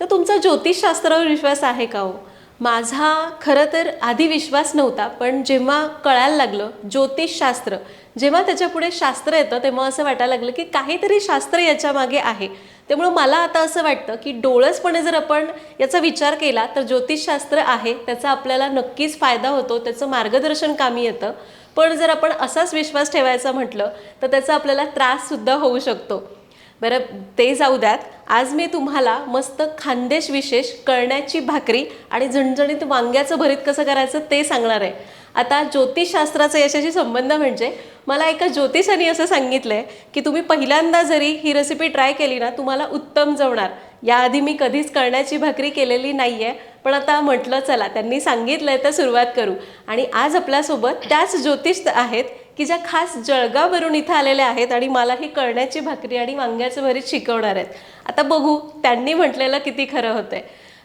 तर तुमचा ज्योतिषशास्त्रावर विश्वास आहे का हो? माझा खरं तर आधी विश्वास नव्हता पण जेव्हा कळायला लागलं ज्योतिषशास्त्र जेव्हा त्याच्यापुढे शास्त्र येतं तेव्हा असं वाटायला लागलं की काहीतरी शास्त्र याच्यामागे आहे. त्यामुळं मला आता असं वाटतं की डोळसपणे जर आपण याचा विचार केला तर ज्योतिषशास्त्र आहे त्याचा आपल्याला नक्कीच फायदा होतो त्याचं मार्गदर्शन कामी येतं. पण जर आपण असाच विश्वास ठेवायचा म्हटलं तर त्याचा आपल्याला त्राससुद्धा होऊ शकतो. बरं ते जाऊ द्यात. आज मी तुम्हाला मस्त खानदेश विशेष कळण्याची भाकरी आणि झणझणीत वांग्याचं भरीत कसं करायचं ते सांगणार आहे. आता ज्योतिषशास्त्राचा याच्याशी संबंध म्हणजे मला एका ज्योतिषाने असं सांगितलं आहे की तुम्ही पहिल्यांदा जरी ही रेसिपी ट्राय केली ना तुम्हाला उत्तम जमणार. याआधी मी कधीच कळण्याची भाकरी केलेली नाही आहे पण आता म्हटलं चला त्यांनी सांगितलं आहे तर सुरुवात करू. आणि आज आपल्यासोबत त्याच ज्योतिष आहेत की ज्या खास जळगाववरून इथं आलेल्या आहेत आणि मला ही कळण्याची भाकरी आणि वांग्याचं भरीत शिकवणार आहेत. आता बघू त्यांनी म्हटलेलं किती खरं होतंय.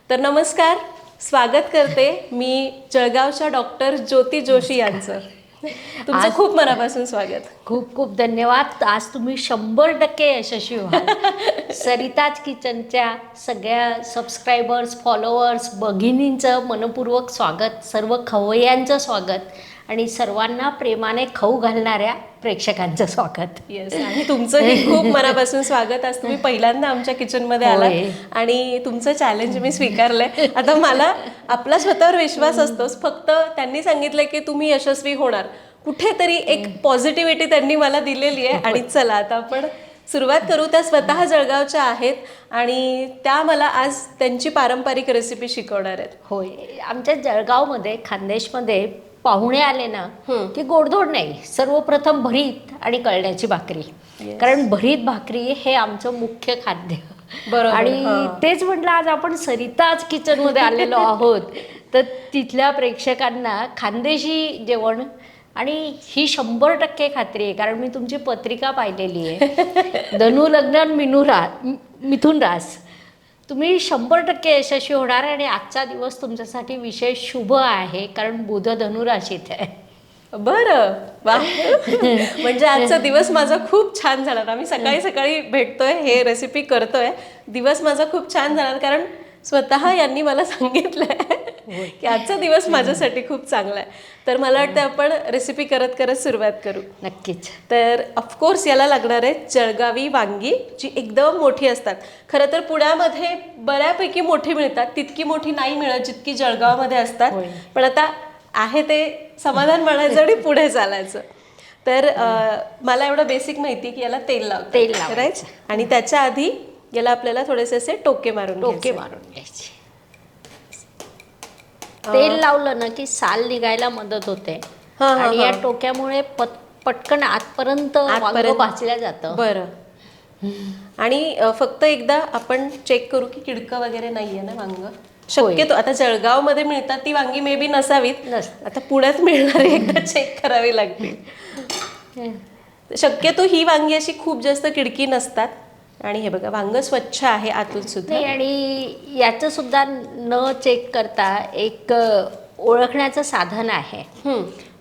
तर नमस्कार स्वागत करते मी जळगावच्या डॉक्टर ज्योती जोशी यांचं. तुमचं खूप मनापासून स्वागत. खूप खूप धन्यवाद. आज तुम्ही शंभर टक्के यशस्वी व्हाल सरिताज किचनच्या सगळ्या सबस्क्रायबर्स फॉलोअर्स भगिनींचं मनपूर्वक स्वागत सर्व खवय्यांचं स्वागत. आणि सर्वांना प्रेमाने खाऊ घालणाऱ्या प्रेक्षकांचं स्वागत. येस आणि तुमचंही खूप मनापासून स्वागत. आज तुम्ही पहिल्यांदा आमच्या किचनमध्ये होय. आणि तुमचं चॅलेंज मी स्वीकारलंय. आता मला आपला स्वतःवर विश्वास असतोच. फक्त त्यांनी सांगितलंय की तुम्ही यशस्वी होणार. कुठेतरी एक पॉझिटिव्हिटी त्यांनी मला दिलेली आहे आणि चला आता आपण सुरुवात करू. त्या स्वतः जळगावच्या आहेत आणि त्या मला आज त्यांची पारंपरिक रेसिपी शिकवणार आहेत. होय. आमच्या जळगावमध्ये खानदेशमध्ये पाहुणे आले ना की गोडधोड नाही सर्वप्रथम भरीत आणि कळण्याची भाकरी. कारण भरीत भाकरी हे आमचं मुख्य खाद्य. बरोबर, आणि. तेच म्हटलं आज आपण सरिताज किचनमध्ये आलेलो आहोत. तर तिथल्या प्रेक्षकांना खानदेशी जेवण आणि ही शंभर टक्के खात्री आहे कारण मी तुमची पत्रिका पाहिलेली आहे. धनु लग्न मिनू रा मिथुन रास. तुम्ही शंभर टक्के यशस्वी होणार आणि आजचा दिवस तुमच्यासाठी विशेष शुभ आहे कारण बुध धनु राशीत आहे. बरं. वा. म्हणजे आजचा दिवस माझा खूप छान जाणार. आम्ही सकाळी सकाळी भेटतोय हे रेसिपी करतोय. दिवस माझा खूप छान जाणार कारण स्वतः यांनी मला सांगितलंय. की आजचा दिवस माझ्यासाठी खूप चांगला आहे. तर मला वाटतं आपण रेसिपी करत करत सुरुवात करू. नक्कीच. तर ऑफकोर्स याला लागणार आहे जळगावी वांगी जी एकदम मोठी असतात. खरं तर पुण्यामध्ये बऱ्यापैकी मोठी मिळतात. तितकी मोठी नाही मिळत जितकी जळगावमध्ये असतात. पण आता आहे ते समाधान मानायचं आणि पुढे चालायचं. तर मला एवढं बेसिक माहिती की याला तेल लावतात. तेल लावायचं. आणि त्याच्या आधी याला आपल्याला थोडेसे असे टोके मारून घ्यायचे. मारून घ्यायचे. तेल लावलं ना की साल निघायला मदत होते. हा, हा, आणि या हा. टोक्यामुळे पट- पटकन आतपर्यंत वांग आतपर्यंत. भाजल्या जातं. बरं. आणि अ, फक्त एकदा आपण चेक करू की किडकं वगैरे नाहीये ना वांग? शक्यतो आता जळगावमध्ये मिळतात ती वांगी मे बी नसावीत. नसतात. आता पुण्यात मिळणारी एकदा चेक करावी लागतील शक्यतो ही वांगी अशी खूप जास्त किडकी नसतात. आणि हे बघा वांग स्वच्छ आहे आतून सुद्धा. आणि याचं सुद्धा न चेक करता एक ओळखण्याचं साधन आहे.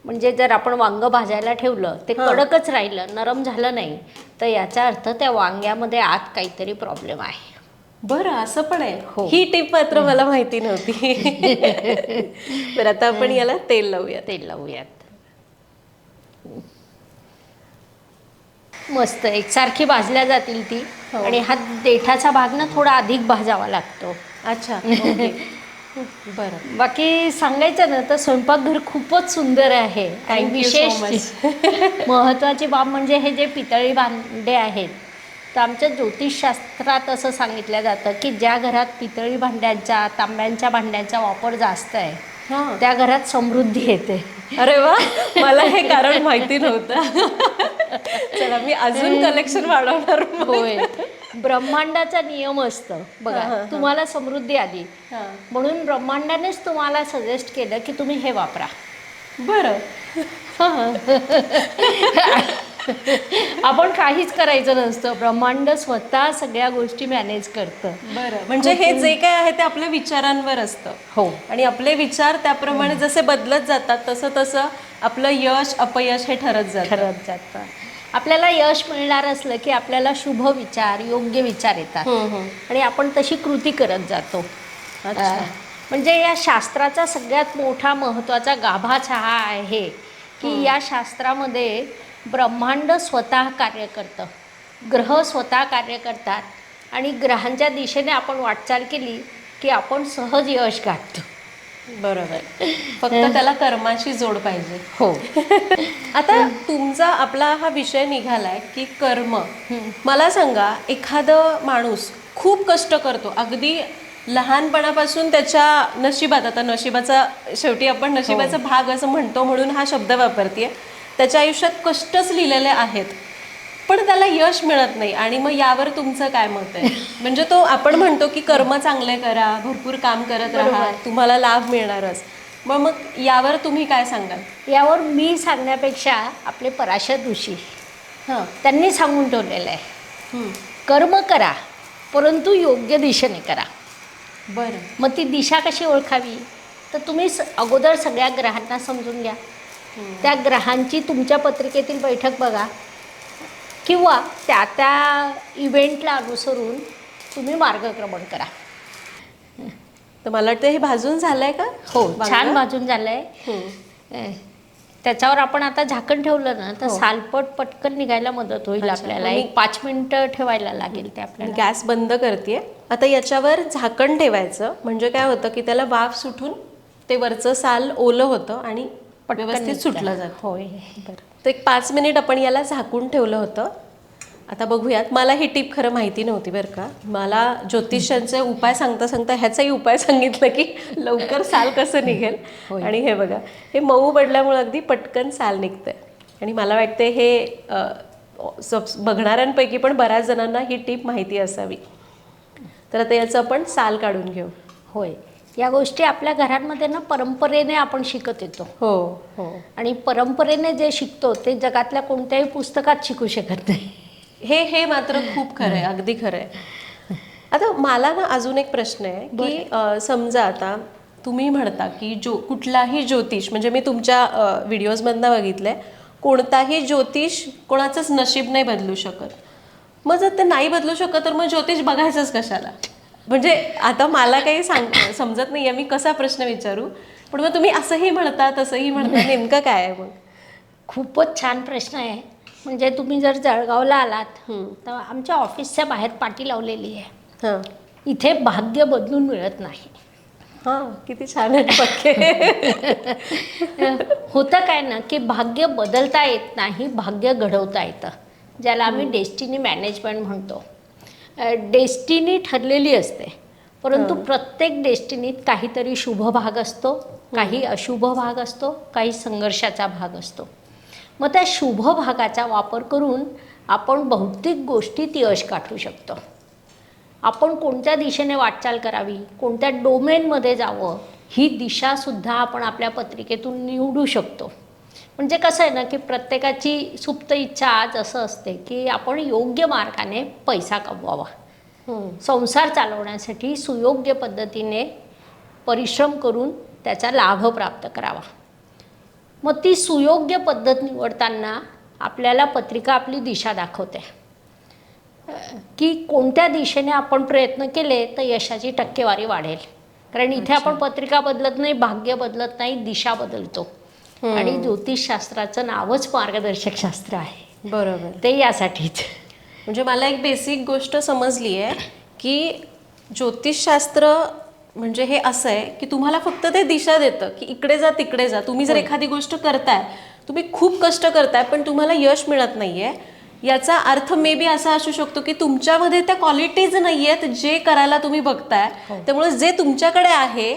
म्हणजे जर आपण वांग भाजायला ठेवलं ते कडकच राहिलं नरम झालं नाही तर याचा अर्थ त्या वांग्यामध्ये आत काहीतरी प्रॉब्लेम आहे. बरं असं पण आहे. हो. ही टिप मात्र मला माहिती नव्हती. बरं आता आपण याला तेल लावूया तेल लावूयात. मस्त एकसारखी भाजल्या जातील ती. हो. आणि हा देठाचा भाग ना थोडा अधिक भाजावा लागतो. अच्छा. ओके. बरं. बाकी सांगायचं ना तर स्वयंपाकघर खूपच सुंदर आहे. आणि Thank you so विशेष महत्वाची बाब म्हणजे हे जे पितळी भांडे आहेत तर आमच्या ज्योतिषशास्त्रात असं सांगितलं जातं की ज्या घरात पितळी भांड्यांचा तांब्यांच्या भांड्यांचा वापर जास्त आहे त्या घरात समृद्धी येते. अरे वा मला हे कारण माहिती नव्हतं. चला मी अजून कलेक्शन वाढवणार. होय. ब्रह्मांडाचा नियम असतं. बघा तुम्हाला समृद्धी आली. म्हणून ब्रह्मांडानेच तुम्हाला सजेस्ट केलं की तुम्ही हे वापरा. बरं. आपण काहीच करायचं नसतं. ब्रह्मांड स्वतः सगळ्या गोष्टी मॅनेज करतं. बरं. म्हणजे हे जे काय आहे ते आपल्या विचारांवर असतं. हो. आणि आपले विचार त्याप्रमाणे जसे बदलत जातात तसं तसं आपलं यश अपयश हे ठरत जातं. ठरत जातं. आपल्याला यश मिळणार असलं की आपल्याला शुभ विचार योग्य विचार येतात. आणि आपण तशी कृती करत जातो. म्हणजे या शास्त्राचा सगळ्यात मोठा महत्त्वाचा गाभाच हा आहे की या शास्त्रामध्ये ब्रह्मांड स्वतः कार्य करतं. ग्रह स्वतः कार्य करतात. आणि ग्रहांच्या दिशेने आपण वाटचाल केली की आपण सहज यश गाठतो. बरोबर. फक्त त्याला कर्माची जोड पाहिजे. हो. आता तुमचा आपला हा विषय निघालाय की कर्म. मला सांगा एखादं माणूस खूप कष्ट करतो. अगदी लहानपणापासून त्याच्या नशिबात आता नशिबाचा शेवटी आपण नशिबाचा भाग असं म्हणतो म्हणून हा शब्द वापरते त्याच्या आयुष्यात कष्टच लिहिलेले आहेत. पण त्याला यश मिळत नाही आणि मग यावर तुमचं काय मत आहे? म्हणजे तो आपण म्हणतो की कर्म चांगले करा भरपूर काम करत राहा तुम्हाला लाभ मिळणारच. मग मग यावर तुम्ही काय सांगाल? यावर मी सांगण्यापेक्षा आपले पराशर ऋषी हां. त्यांनी सांगून ठेवलेलं आहे. कर्म करा परंतु योग्य दिशेने करा. बरं. मग ती दिशा कशी ओळखावी? तर तुम्ही अगोदर सगळ्या ग्रहांना समजून घ्या. त्या ग्रहांची तुमच्या पत्रिकेतील बैठक बघा. किंवा त्या त्या इव्हेंटला अनुसरून तुम्ही मार्गक्रमण करा. तर मला वाटतं हे भाजून झालंय का? हो? छान भाजून झालंय. त्याच्यावर आपण आता झाकण ठेवलं ना तर हो. सालपट पटकन निघायला मदत होईल आपल्याला. एक पाच मिनिटं ठेवायला लागेल ते आपल्याला. गॅस बंद करते आता याच्यावर झाकण ठेवायचं. म्हणजे काय होतं की त्याला वाफ सुटून ते वरचं साल ओलं होतं आणि व्यवस्थित निघतं. सुटलं जातं. होय. तर एक पाच मिनिट आपण याला झाकून ठेवलं होतं. आता बघूयात. मला ही टीप खरं माहिती नव्हती बरं का. मला ज्योतिषांचे उपाय सांगता सांगता ह्याचाही उपाय सांगितलं की लवकर साल कसं निघेल. आणि हे बघा. हे मऊ पडल्यामुळे अगदी पटकन साल निघतंय. आणि मला वाटते हे अ, सब- बघणाऱ्यांपैकी पण बऱ्याच जणांना ही टीप माहिती असावी. तर आता याचं आपण साल काढून घेऊ. होय. या गोष्टी आपल्या घरांमध्ये ना परंपरेने आपण शिकत येतो. हो हो. आणि परंपरेने जे शिकतो ते जगातल्या कोणत्याही पुस्तकात शिकू शकत नाही. हे हे मात्र खूप खरं आहे अगदी खरं आहे. आता मला ना अजून एक प्रश्न आहे की समजा आता तुम्ही म्हणता की जो कुठलाही ज्योतिष म्हणजे मी तुमच्या व्हिडिओजमधनं बघितलंय कोणताही ज्योतिष कोणाचंच नशीब नाही बदलू शकत. मग जर ते नाही बदलू शकत तर मग ज्योतिष बघायचंच कशाला? म्हणजे आता मला काही सांग समजत नाही मी कसा प्रश्न विचारू? पण मग तुम्ही असंही म्हणता तसंही म्हणता नेमकं काय आहे मग? खूपच छान प्रश्न आहे. म्हणजे तुम्ही जर जळगावला आलात. तर आमच्या ऑफिसच्या बाहेर पाटी लावलेली आहे. हां. इथे भाग्य बदलून मिळत नाही. हां किती छान आहे पक्के. होतं काय ना की भाग्य बदलता येत नाही भाग्य घडवता येतं. ज्याला आम्ही डेस्टिनी मॅनेजमेंट म्हणतो. डेस्टिनी ठरलेली असते. परंतु प्रत्येक डेस्टिनीत काहीतरी शुभ भाग असतो काही अशुभ भाग असतो काही संघर्षाचा भाग असतो. मग त्या शुभ भागाचा वापर करून आपण भौतिक गोष्टीत यश गाठू शकतो. आपण कोणत्या दिशेने वाटचाल करावी कोणत्या डोमेनमध्ये जावं ही दिशासुद्धा आपण आपल्या पत्रिकेतून निवडू शकतो. म्हणजे कसं आहे ना की प्रत्येकाची सुप्त इच्छा आज असं असते की आपण योग्य मार्गाने पैसा कमवावा. संसार चालवण्यासाठी सुयोग्य पद्धतीने परिश्रम करून त्याचा लाभ प्राप्त करावा. मग ती सुयोग्य पद्धत निवडताना आपल्याला पत्रिका आपली दिशा दाखवते. की कोणत्या दिशेने आपण प्रयत्न केले तर यशाची टक्केवारी वाढेल. कारण इथे आपण पत्रिका बदलत नाही भाग्य बदलत नाही दिशा बदलतो. आणि ज्योतिषशास्त्राचं नावच मार्गदर्शक शास्त्र आहे. बरोबर. ते यासाठीच. म्हणजे मला एक बेसिक गोष्ट समजली आहे की ज्योतिषशास्त्र म्हणजे हे असं आहे की तुम्हाला फक्त ते दिशा देतं की इकडे जा तिकडे जा. तुम्ही जर एखादी गोष्ट करताय तुम्ही खूप कष्ट करताय पण तुम्हाला यश मिळत नाहीये. याचा अर्थ मे बी असा असू शकतो की तुमच्यामध्ये त्या क्वालिटीज नाही आहेत जे करायला तुम्ही बघताय. त्यामुळे जे तुमच्याकडे आहे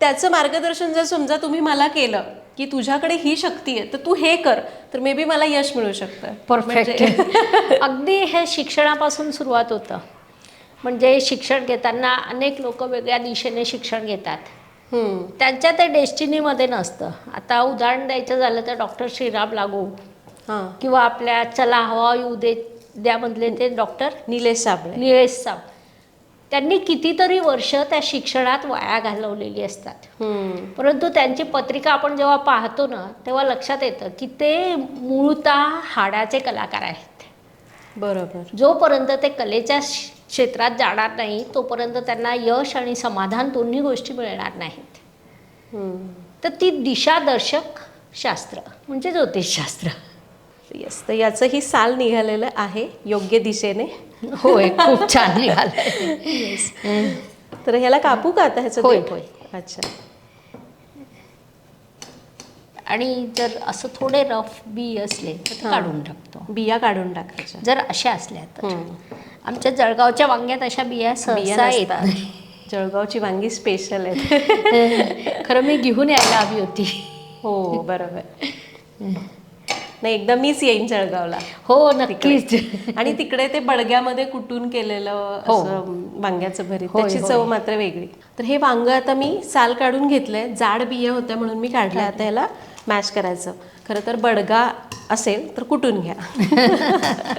त्याचं मार्गदर्शन जर समजा तुम्ही मला केलं की तुझ्याकडे ही शक्ती आहे तर तू हे कर. तर मे बी मला यश मिळू शकतं. परफेक्ट अगदी हे शिक्षणापासून सुरुवात होतं. म्हणजे शिक्षण घेताना अनेक लोक वेगळ्या दिशेने शिक्षण घेतात. हम्म. त्यांच्या ते डेस्टिनीमध्ये नसतं. आता उदाहरण द्यायचं झालं तर डॉक्टर श्रीराम लागू हां. किंवा आपल्या चला हवा येऊ दे द्यामधले ते डॉक्टर निलेश साबळे. निलेश साब त्यांनी कितीतरी वर्ष त्या शिक्षणात वाया घालवलेली असतात. परंतु त्यांची पत्रिका आपण जेव्हा पाहतो ना तेव्हा लक्षात येतं की ते मूळतः हाडाचे कलाकार आहेत. बरोबर. जोपर्यंत ते कलेच्या क्षेत्रात जाणार नाही तोपर्यंत त्यांना यश आणि समाधान दोन्ही गोष्टी मिळणार नाहीत. तर ती दिशादर्शक शास्त्र म्हणजे ज्योतिषशास्त्र. येस तर याचंही साल निघालेलं आहे योग्य दिशेने. होय खूप छान निघालं तर ह्याला कापू का आता ह्याचं होय? होय. अच्छा आणि जर असं थोडे रफ बी असले तर. काढून टाकतो बिया काढून टाकायच्या जर अशा असल्या तर. आमच्या जळगावच्या वांग्यात अशा बिया सहसा येत नसतात. नाही. जळगावची वांगी स्पेशल आहेत खरं मी घेऊन यायला हवी होती हो बरोबर नाही एकदा मीच येईन जळगावला. हो नक्कीच. आणि तिकडे ते बडग्यामध्ये कुटून केलेलं हो. वांग्याचं भरीत त्याची. चव मात्र वेगळी. तर हे वांग आता मी साल काढून घेतलंय. जाड बिया होत्या म्हणून मी काढल्या आता याला मॅश करायचं. खरं तर बडगा असेल तर कुटून घ्या.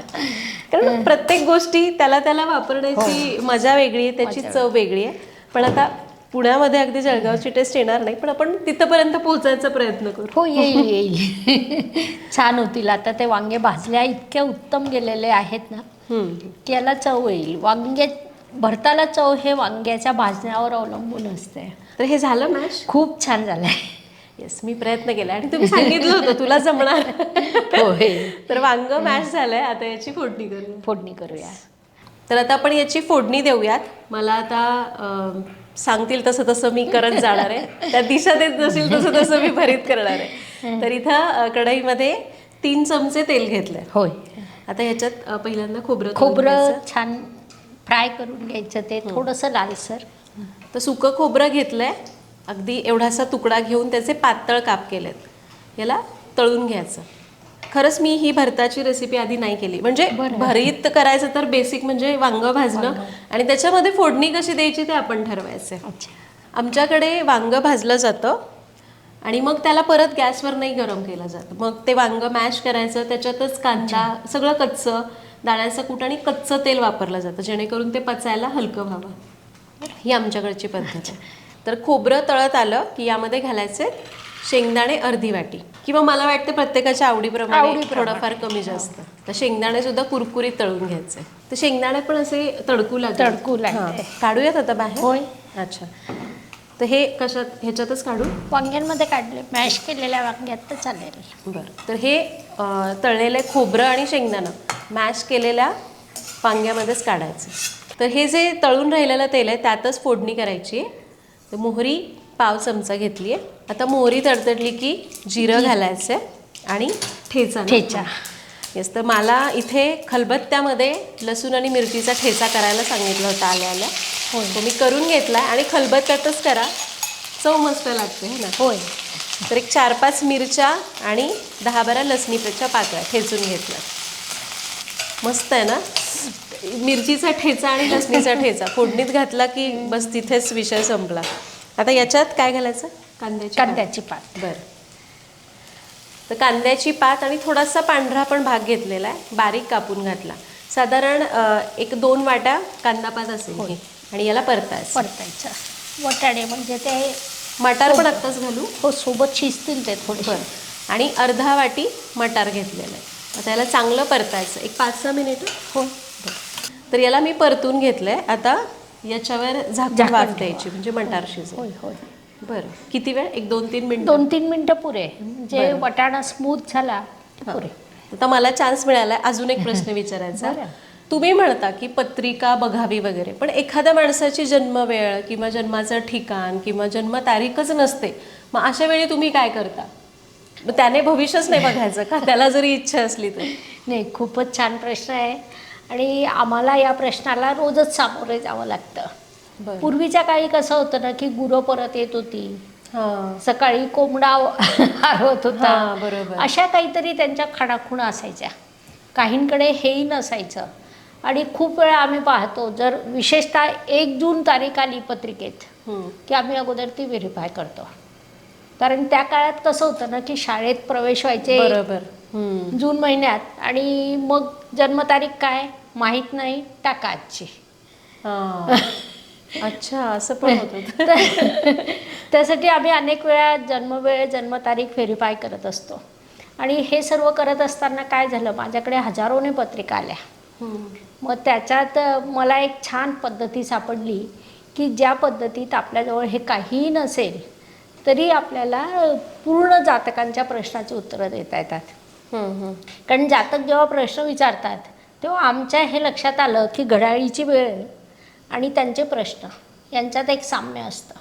कारण प्रत्येक गोष्टी त्याला त्याला वापरण्याची मजा वेगळी आहे त्याची चव वेगळी आहे. पण आता पुण्यामध्ये अगदी जळगावची टेस्ट येणार नाही पण आपण तिथपर्यंत पोहोचायचा प्रयत्न करू. हो येईल येईल. छान होतील. आता ते वांगे भाजल्या इतक्या उत्तम गेलेले आहेत ना हम्म. की याला चव येईल. वांगे भरताला चव हे वांग्याच्या भाजण्यावर अवलंबून असते. तर हे झालं मॅश खूप छान झालंय. येस मी प्रयत्न केला आणि तुम्ही सांगितलं होतं तुला जमणार. होय तर वांग मॅश झालंय आता याची फोडणी करूया. फोडणी करूया. तर आता आपण याची फोडणी देऊयात. मला आता सांगतील तसं तसं मी करत जाणार आहे. त्या दिशा देत नसेल तसं तसं मी भरीत करणार आहे. तर इथं कढईमध्ये तीन चमचे तेल घेतलंय. होय. आता ह्याच्यात पहिल्यांदा खोबरं खोबरं. छान फ्राय करून घ्यायचं ते थोडंसं लालसर. तर सुकं खोबरं घेतलंय. अगदी एवढासा तुकडा घेऊन त्याचे पातळ काप केलेत. याला तळून घ्यायचं. खरंच मी ही भरताची रेसिपी आधी नाही केली. म्हणजे. भरीत करायचं तर बेसिक म्हणजे वांग भाजणं. आणि त्याच्यामध्ये फोडणी कशी द्यायची ते आपण ठरवायचं आमच्याकडे वांग भाजलं जातं आणि मग त्याला परत गॅसवर नाही गरम केलं जातं. मग ते वांग मॅश करायचं त्याच्यातच कांदा सगळं कच्चं दाण्याचं कूट आणि कच्चं तेल वापरलं जातं जेणेकरून ते पचायला हलकं व्हावं. ही आमच्याकडची पद्धत आहे. तर खोबरं तळत आलं की यामध्ये घालायचे शेंगदाणे अर्धी वाटी. किंवा मला वाटतं प्रत्येकाच्या आवडीप्रमाणे आवडीप्रमाणे. थोडंफार कमी जास्त. तर शेंगदाणे सुद्धा कुरकुरीत तळून घ्यायचे. तर शेंगदाणे पण असे तडकू लागले. तडकू लागले. हां. काढूयात आता बाहेर? होय. अच्छा. तर हे कशात ह्याच्यातच काढू? वांग्यांमध्ये काढले. मॅश केलेल्या वांग्यात तर चालेल. बरं. तर हे अं, तळलेले खोबरं आणि शेंगदाणं मॅश केलेल्या वांग्यामध्येच काढायचं. तर हे जे तळून राहिलेलं तेल आहे त्यातच फोडणी करायची. आहे तर मोहरी पाव चमचा घेतली आहे आता मोहरी तडतडली की जिरं घालायचं आहे आणि ठेचा? ठेचा. येस तर मला इथे खलबत्त्यामध्ये लसूण आणि मिरचीचा ठेचा करायला सांगितलं होतं आल्या आल्या होय. तो मी करून घेतला आणि खलबत्त्यातच करा. चव मस्त लागते है ना? होय. तर एक चार पाच मिरच्या आणि दहा बारा लसणीपेक्षा पाकळ्या ठेचून घेतल्या मस्त आहे ना? मिरचीचा ठेचा आणि लसणीचा ठेचा. फोडणीत घातला की बस तिथेच विषय संपला. आता याच्यात काय घालायचं? कांद्याची. कांद्याची पात. बरं. तर कांद्याची पात आणि थोडासा पांढरा पण भाग घेतलेला आहे. बारीक कापून घातला. साधारण एक दोन वाट्या कांदा पात असेल ही. आणि याला परतायचं. परतायचं. वटाणे म्हणजे ते मटार पण आत्ताच घालू. हो सोबत शिजतील ते थोडे बरं. आणि अर्धा वाटी मटार घेतलेलं आहे. आता याला चांगलं परतायचं. एक पाच सहा मिनिट. हो. तर याला मी परतून घेतलंय. आता याच्यावर झाकून वाफ. द्यायची म्हणजे मटार होय होय बरं. किती वेळ? एक दोन तीन मिनिट. दोन तीन मिनिटं पुरे. बरं. वटाणा स्मूथ झाला की पुरे. आता मला चान्स मिळालाय अजून एक प्रश्न विचारायचा. बरं. तुम्ही म्हणता की पत्रिका बघावी वगैरे पण एखाद्या माणसाची जन्मवेळ किंवा जन्माचं ठिकाण किंवा जन्मतारीखच नसते. मग अशा वेळी तुम्ही काय करता? मग त्याने भविष्यच नाही बघायचं का? त्याला जरी इच्छा असली तर. नाही खूपच छान प्रश्न आहे. आणि आम्हाला या प्रश्नाला रोजच सामोरे जावं लागतं. पूर्वीच्या काळी कसं होतं ना की गुरं परत येत होती. हां. सकाळी कोंबडा हरवत होता. बरोबर. अशा काहीतरी त्यांच्या खणाखुणा असायच्या. काहींकडे हेही नसायचं. आणि खूप वेळा आम्ही पाहतो जर विशेषतः एक जून तारीख आली पत्रिकेत. की आम्ही अगोदर ती व्हेरीफाय करतो. कारण त्या काळात कसं होतं ना की शाळेत प्रवेश व्हायचे बरोबर. जून महिन्यात. आणि मग जन्मतारीख काय? माहीत नाही. टाका आजची. अच्छा असं पण होत त्यासाठी आम्ही अनेक वेळा जन्मवेळ जन्मतारीख व्हेरीफाय करत असतो. आणि हे सर्व करत असताना काय झालं? माझ्याकडे हजारोने पत्रिका आल्या. मग त्याच्यात मला एक छान पद्धती सापडली की ज्या पद्धतीत आपल्याजवळ हे काहीही नसेल तरी आपल्याला पूर्ण जातकांच्या प्रश्नाची उत्तरं देता येतात. कारण जातक जेव्हा प्रश्न विचारतात तेव्हा आमच्या हे लक्षात आलं की घड्याळीची वेळ आणि त्यांचे प्रश्न यांच्यात एक साम्य असतं.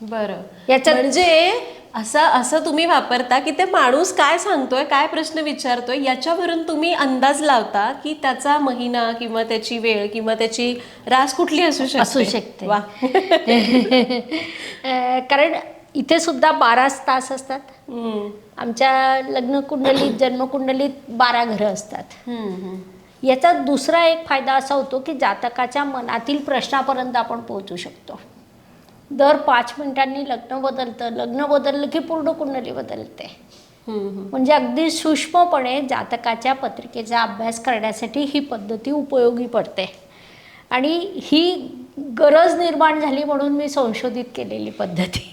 बरं. याच्यात- म्हणजे असं असं तुम्ही वापरता की ते माणूस काय सांगतोय काय प्रश्न विचारतोय याच्यावरून तुम्ही अंदाज लावता की त्याचा महिना किंवा त्याची वेळ किंवा त्याची रास कुठली असू शकते असू शकते. वा. कारण इथे सुद्धा बाराच तास असतात. आमच्या लग्न कुंडलीत जन्मकुंडलीत बारा घरं असतात. याचा दुसरा एक फायदा असा होतो की जातकाच्या मनातील प्रश्नापर्यंत आपण पोहोचू शकतो दर पाच मिनिटांनी लग्न बदलतं लग्न बदललं की पूर्ण कुंडली बदलते. म्हणजे अगदी सूक्ष्मपणे जातकाच्या पत्रिकेचा अभ्यास करण्यासाठी ही पद्धती उपयोगी पडते आणि ही गरज निर्माण झाली म्हणून मी संशोधित केलेली पद्धती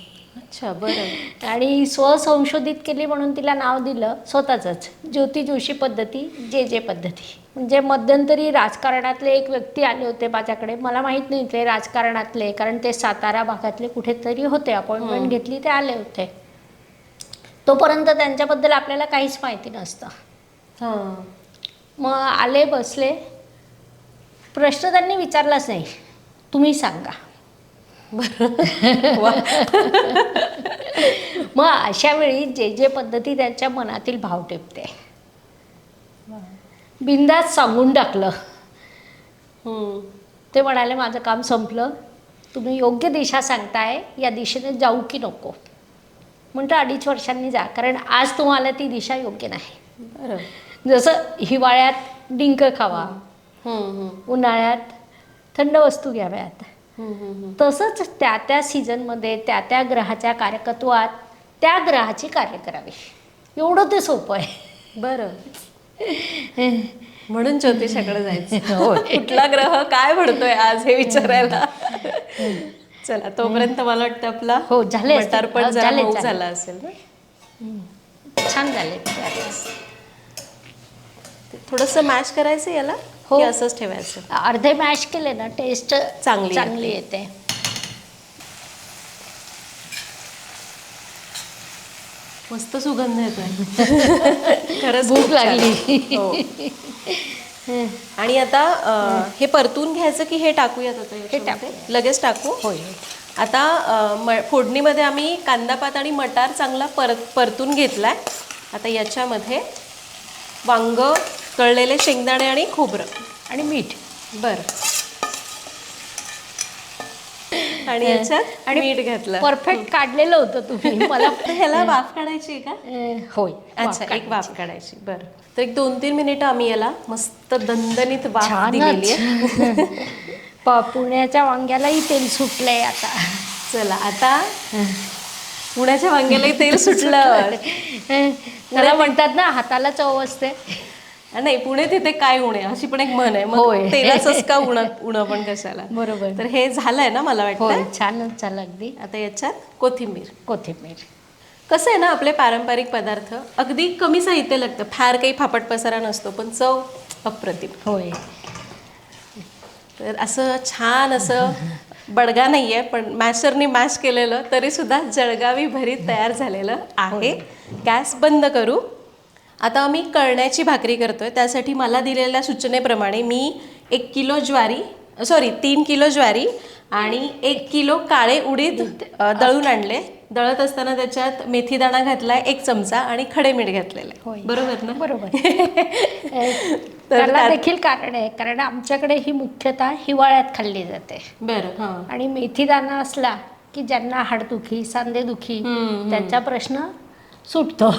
अच्छा बरं. आणि स्वसंशोधित केली म्हणून तिला नाव दिलं स्वतःचंच ज्योती जोशी पद्धती जे जे पद्धती. म्हणजे मध्यंतरी राजकारणातले एक व्यक्ती आले होते माझ्याकडे. मला माहीत नाही ते राजकारणातले कारण ते सातारा भागातले कुठेतरी होते. अपॉइंटमेंट घेतली ते आले होते. तोपर्यंत त्यांच्याबद्दल आपल्याला काहीच माहिती नसतं. हां. मग आले बसले. प्रश्न त्यांनी विचारलाच नाही. तुम्ही सांगा. वा. मग अशा वेळी जे जे पद्धती त्यांच्या मनातील भाव टिपते बिंदास सांगून टाकलं. ते म्हणाले माझं काम संपलं तुम्ही योग्य दिशा सांगताय या दिशेने जाऊ की नको म्हणतं अडीच वर्षांनी जा कारण आज तुम्हाला ती दिशा योग्य नाही बरं जसं हिवाळ्यात डिंक खावा. उन्हाळ्यात थंड वस्तू घ्याव्यात. तसंच त्या त्या सीझनमध्ये त्या त्या ग्रहाच्या कार्यकत्वात त्या ग्रहाची कार्य करावी. एवढं ते सोपं आहे. बरं. म्हणून ज्योतिषाकडे जायचं. कुठला ग्रह काय म्हणतोय आज हे विचारायला? चला तोपर्यंत मला वाटतं आपला हो, झाले झाले, असेल ना? छान झाले. थोडस मॅश करायचं याला? हो. की असंच ठेवायचं अर्धे मॅश केले ना टेस्ट चांगली चांगली येते मस्त सुगंध येतोय खरंच भूक छान. लागली. हो. आणि आता अं, हे परतून घ्यायचं की हे टाकूयात आता हे याच्यामध्ये? टाकू. लगेच टाकू होय आता अं, म फोडणीमध्ये आम्ही कांदापात आणि मटार चांगला परत परतून घेतलाय आता याच्यामध्ये वांग तळलेले शेंगदाणे आणि खोबरं. आणि मीठ. बरं. आणि याच्यात आणि मीठ घातलं. परफेक्ट काढलेलं होतं तुम्ही. मला ह्याला वाफ काढायची का? होय. अच्छा एक वाफ काढायची. बरं. तर एक दोन तीन मिनिटं आम्ही याला मस्त दणदणीत वाफ. दिलेली आहे. पुण्याच्या वांग्यालाही तेल सुटलंय आता. चला आता पुण्याच्या वांग्यालाही तेल सुटलं. त्याला म्हणतात ना हाताला चव असते. नाही पुणे तिथे काय उणे? अशी पण एक म्हण आहे. होय. मग तेलाच का उण उणं पण कशाला? बरोबर. तर हे झालंय ना मला होय वाटतं छानच झालं अगदी. आता याच्यात कोथिंबीर. कोथिंबीर. कसं आहे ना आपले पारंपरिक पदार्थ अगदी कमी साहित्य लागतं. फार काही फापट पसारा नसतो पण चव अप्रतिम. होय. तर असं छान असं बडगा नाही आहे पण मॅशरनी मॅश केलेलं तरी सुद्धा जळगावी भरीत तयार झालेलं आहे. गॅस बंद करू. आता आम्ही कळण्याची भाकरी करतोय. त्यासाठी मला दिलेल्या सूचनेप्रमाणे मी एक किलो ज्वारी सॉरी तीन किलो ज्वारी आणि एक किलो काळे उडीद दळून आणले. दळत असताना त्याच्यात मेथीदाणा घातलाय एक चमचा आणि खडे मीठ घातलेलं. आहे. बरोबर ना? बरोबर. त्याला देखील कारण आहे. कारण आमच्याकडे ही मुख्यतः हिवाळ्यात खाल्ली जाते. बरं आणि मेथीदाणा असला की ज्यांना हाडदुखी हम्म, त्यांचा प्रश्न सुटतो.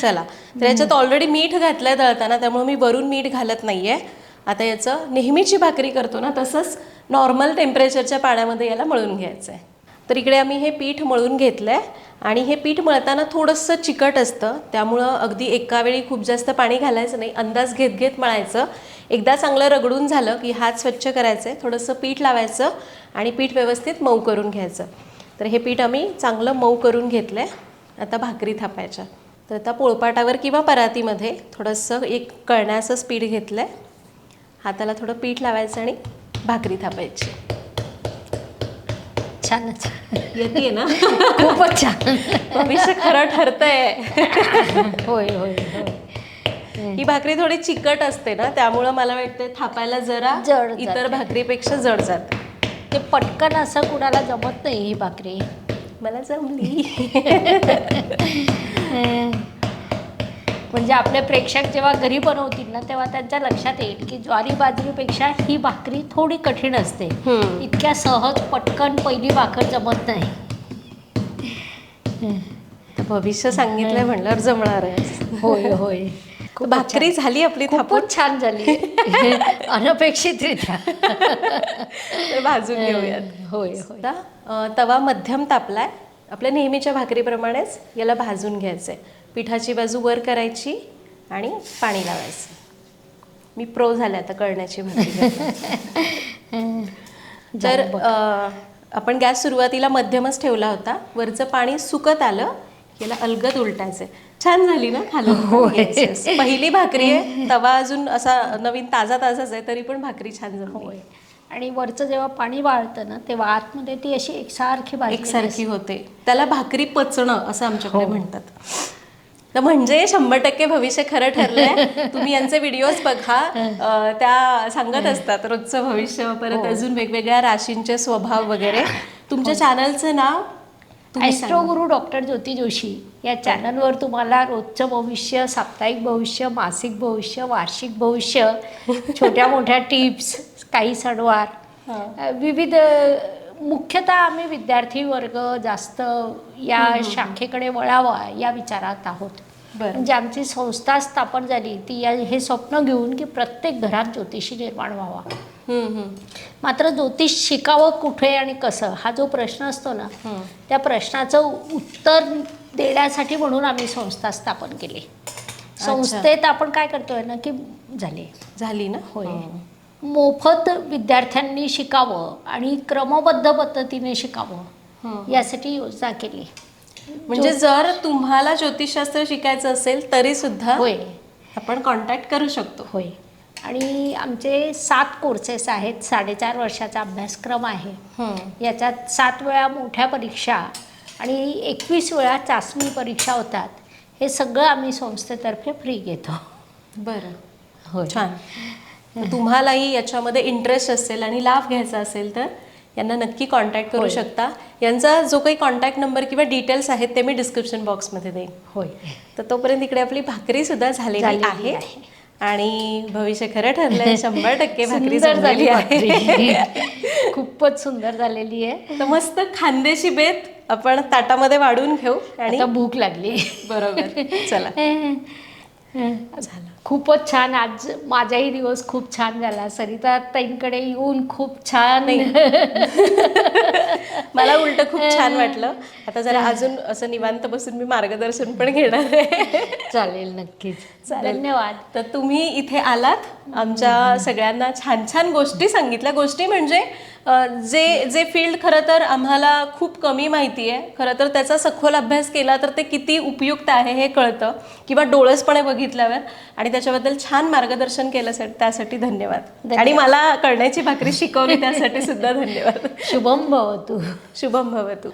चला. तर याच्यात ऑलरेडी मीठ घातलंय दळताना त्यामुळे मी वरून मीठ घालत नाहीये. आता याचं नेहमीची भाकरी करतो ना तसंच नॉर्मल टेम्परेचरच्या पाण्यामध्ये याला मळून घ्यायचं आहे तर इकडे आम्ही हे पीठ मळून घेतलं आहे आणि हे पीठ मळताना थोडंसं चिकट असतं त्यामुळं अगदी एका वेळी खूप जास्त पाणी घालायचं नाही अंदाज घेत घेत मळायचं. एकदा चांगलं रगडून झालं की हात स्वच्छ करायचे थोडंसं पीठ लावायचं आणि पीठ व्यवस्थित मऊ करून घ्यायचं. तर हे पीठ आम्ही चांगलं मऊ करून घेतलं आहे आता भाकरी थापायच्या. तर आता पोळपाटावर किंवा परातीमध्ये थोडंसं एक कळण्याचं पीठ घेतलं आहे हाताला थोडं पीठ लावायचं आणि भाकरी थापायची. छानच. येते ना? खूपच छान. भविष्य खरं ठरतंय. होय होय ही भाकरी थोडी चिकट असते ना त्यामुळं मला वाटतं थापायला जरा जड. इतर भाकरीपेक्षा जड जाते. ते पटकन असं कुणाला जमत नाही ही भाकरी. मला जमली. म्हणजे आपले प्रेक्षक जेव्हा घरी बनवतील ना तेव्हा त्यांच्या लक्षात येईल की ज्वारी बाजरीपेक्षा ही भाकरी थोडी कठीण असते. इतक्या सहज पटकन पहिली भाकर जमत नाही. भविष्य सांगितलंय म्हणल्यावर जमणार आहे. होय होय. खूप भाकरी झाली आपली खूपच छान झाली. अनपेक्षितरित्या. तर भाजून घेऊयात. होय तवा मध्यम तापलाय. आपल्या नेहमीच्या भाकरीप्रमाणेच याला भाजून घ्यायचंय. पिठाची बाजू वर करायची आणि पाणी लावायचं. मी प्रो झाले आता कळण्याची. तर आपण गॅस सुरुवातीला मध्यमच ठेवला होता. वरचं पाणी सुकत आलं याला अलगद उलटायचं छान झाली ना खाली Yes, yes. पहिली भाकरी आहे. तवा अजून असा नवीन ताजा ताजाच आहे तरी पण भाकरी छान होय. आणि वरचं जेव्हा पाणी वाळतं ना तेव्हा आतमध्ये ती अशी एकसारखी एकसारखी होते. त्याला भाकरी पचणं असं आमच्याकडे म्हणतात. तर म्हणजे शंभर टक्के भविष्य खरं ठरलंय. तुम्ही यांचे व्हिडिओज बघा. त्या सांगत असतात रोजचं भविष्य परत अजून वेगवेगळ्या राशींचे स्वभाव वगैरे. तुमच्या चॅनलचं नाव? तुम्ही ॲस्ट्रो गुरु डॉक्टर ज्योती जोशी या चॅनलवर तुम्हाला रोजचं भविष्य साप्ताहिक भविष्य मासिक भविष्य वार्षिक भविष्य छोट्या मोठ्या टिप्स काही सणवार विविध मुख्यतः आम्ही विद्यार्थी वर्ग जास्त या शाखेकडे वळावा या विचारात आहोत. म्हणजे आमची संस्था स्थापन झाली ती या हे स्वप्न घेऊन की प्रत्येक घरात ज्योतिषी निर्माण व्हावा. मात्र ज्योतिष शिकावं कुठे आणि कसं हा जो प्रश्न असतो ना. त्या प्रश्नाचं उत्तर देण्यासाठी म्हणून आम्ही संस्था स्थापन केली. संस्थेत आपण काय करतोय ना की झाले. झाली ना? होय. मोफत विद्यार्थ्यांनी शिकावं आणि क्रमबद्ध पद्धतीने शिकावं. यासाठी योजना केली. म्हणजे जर तुम्हाला ज्योतिषशास्त्र शिकायचं असेल तरी सुद्धा होय. आपण कॉन्टॅक्ट करू शकतो. होय. आणि आमचे सात कोर्सेस आहेत. साडेचार वर्षाचा अभ्यासक्रम आहे. हम्म. याच्यात सात वेळा मोठ्या परीक्षा आणि एकवीस वेळा चाचणी परीक्षा होतात. हे सगळं आम्ही संस्थेतर्फे फ्री घेतो. बरं. होय. छान. तुम्हालाही याच्यामध्ये इंटरेस्ट असेल आणि लाभ घ्यायचा असेल तर यांना नक्की कॉन्टॅक्ट करू. शकता. यांचा जो काही कॉन्टॅक्ट नंबर किंवा डिटेल्स आहेत ते मी डिस्क्रिप्शन बॉक्समध्ये देईन. होय. तर तोपर्यंत इकडे आपली भाकरी सुद्धा झालेली आहे. आणि भविष्य खरं ठरलंय शंभर टक्के भाकरी झाली आहे. खूपच सुंदर झालेली आहे. तर मस्त खांद्याची बेत आपण ताटामध्ये वाढून घेऊ आणि भूक लागली. बरोबर. चला. झालं. खूपच छान. आज माझाही दिवस खूप छान झाला. सरिता ताईंकडे येऊन खूप छान. मला उलट खूप छान वाटलं. आता जरा अजून असं निवांत बसून मी मार्गदर्शन पण घेणार आहे. चालेल नक्कीच. धन्यवाद. तर तुम्ही इथे आलात. आमच्या सगळ्यांना छान छान गोष्टी सांगितल्या. गोष्टी म्हणजे जे जे फील्ड खरं तर आम्हाला खूप कमी माहिती आहे. खरं तर त्याचा सखोल अभ्यास केला तर ते किती उपयुक्त आहे हे कळतं. किंवा डोळसपणे बघितल्यावर. आणि त्याच्याबद्दल छान मार्गदर्शन केलं त्यासाठी धन्यवाद. धन्यवाद. आणि मला कळण्याची भाकरी शिकवली त्यासाठी सुद्धा धन्यवाद. शुभम भवतु. शुभम भवतु.